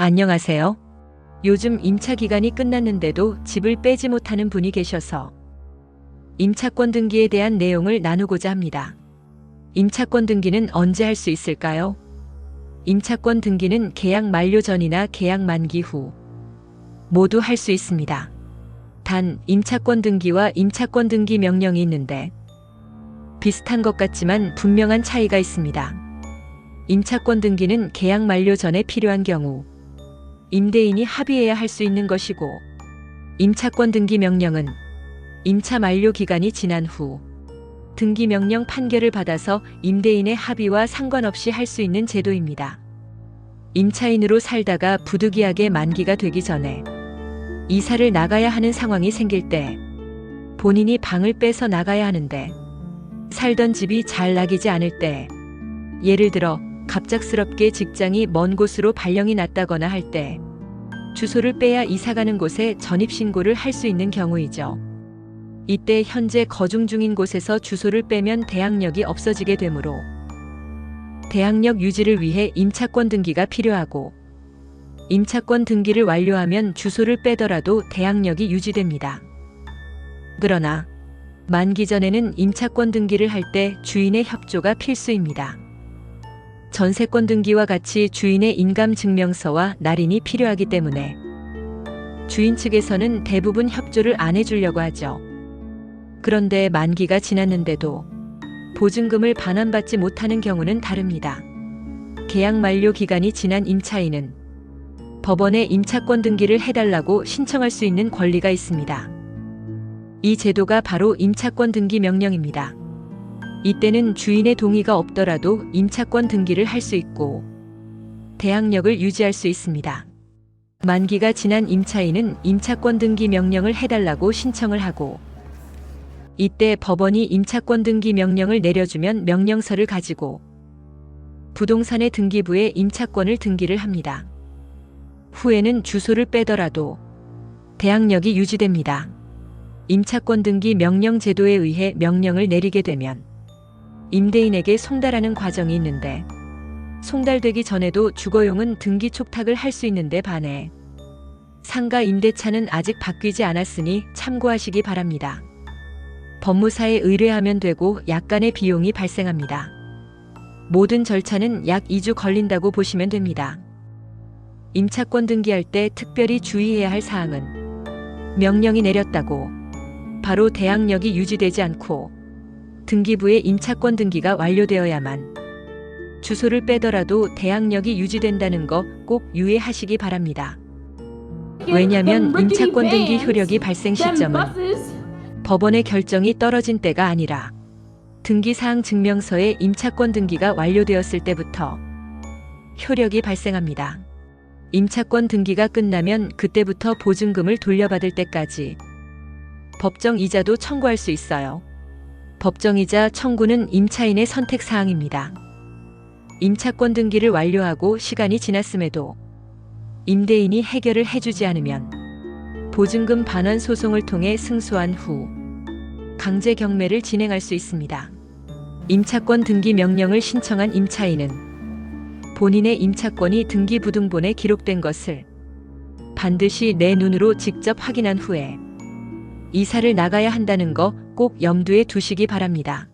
안녕하세요. 요즘 임차 기간이 끝났는데도 집을 빼지 못하는 분이 계셔서 임차권 등기에 대한 내용을 나누고자 합니다. 임차권 등기는 언제 할 수 있을까요? 임차권 등기는 계약 만료 전이나 계약 만기 후 모두 할 수 있습니다. 단 임차권 등기와 임차권 등기 명령이 있는데 비슷한 것 같지만 분명한 차이가 있습니다. 임차권 등기는 계약 만료 전에 필요한 경우 임대인이 합의해야 할 수 있는 것이고 임차권 등기 명령은 임차 만료 기간이 지난 후 등기 명령 판결을 받아서 임대인의 합의와 상관없이 할 수 있는 제도입니다. 임차인으로 살다가 부득이하게 만기가 되기 전에 이사를 나가야 하는 상황이 생길 때 본인이 방을 빼서 나가야 하는데 살던 집이 잘 나기지 않을 때 예를 들어 갑작스럽게 직장이 먼 곳으로 발령이 났다거나 할 때 주소를 빼야 이사 가는 곳에 전입신고를 할 수 있는 경우이죠. 이때 현재 거중 중인 곳에서 주소를 빼면 대항력이 없어지게 되므로 대항력 유지를 위해 임차권 등기가 필요하고 임차권 등기를 완료하면 주소를 빼더라도 대항력이 유지됩니다. 그러나 만기 전에는 임차권 등기를 할 때 주인의 협조가 필수입니다. 전세권 등기와 같이 주인의 인감 증명서와 날인이 필요하기 때문에 주인 측에서는 대부분 협조를 안 해주려고 하죠. 그런데 만기가 지났는데도 보증금을 반환받지 못하는 경우는 다릅니다. 계약 만료 기간이 지난 임차인은 법원에 임차권 등기를 해달라고 신청할 수 있는 권리가 있습니다. 이 제도가 바로 임차권 등기 명령입니다. 이때는 주인의 동의가 없더라도 임차권 등기를 할 수 있고 대항력을 유지할 수 있습니다. 만기가 지난 임차인은 임차권 등기 명령을 해달라고 신청을 하고 이때 법원이 임차권 등기 명령을 내려주면 명령서를 가지고 부동산의 등기부에 임차권을 등기를 합니다. 후에는 주소를 빼더라도 대항력이 유지됩니다. 임차권 등기 명령 제도에 의해 명령을 내리게 되면 임대인에게 송달하는 과정이 있는데 송달되기 전에도 주거용은 등기 촉탁을 할 수 있는데 반해 상가 임대차는 아직 바뀌지 않았으니 참고하시기 바랍니다. 법무사에 의뢰하면 되고 약간의 비용이 발생합니다. 모든 절차는 약 2주 걸린다고 보시면 됩니다. 임차권 등기할 때 특별히 주의해야 할 사항은 명령이 내렸다고 바로 대항력이 유지되지 않고 등기부의 임차권 등기가 완료되어야만 주소를 빼더라도 대항력이 유지된다는 거 꼭 유의하시기 바랍니다. 왜냐면 임차권 등기 효력이 발생 시점은 법원의 결정이 떨어진 때가 아니라 등기사항 증명서에 임차권 등기가 완료되었을 때부터 효력이 발생합니다. 임차권 등기가 끝나면 그때부터 보증금을 돌려받을 때까지 법정 이자도 청구할 수 있어요. 법정이자 청구는 임차인의 선택 사항입니다. 임차권 등기를 완료하고 시간이 지났음에도 임대인이 해결을 해주지 않으면 보증금 반환 소송을 통해 승소한 후 강제 경매를 진행할 수 있습니다. 임차권 등기 명령을 신청한 임차인은 본인의 임차권이 등기부등본에 기록된 것을 반드시 내 눈으로 직접 확인한 후에 이사를 나가야 한다는 거 꼭 염두에 두시기 바랍니다.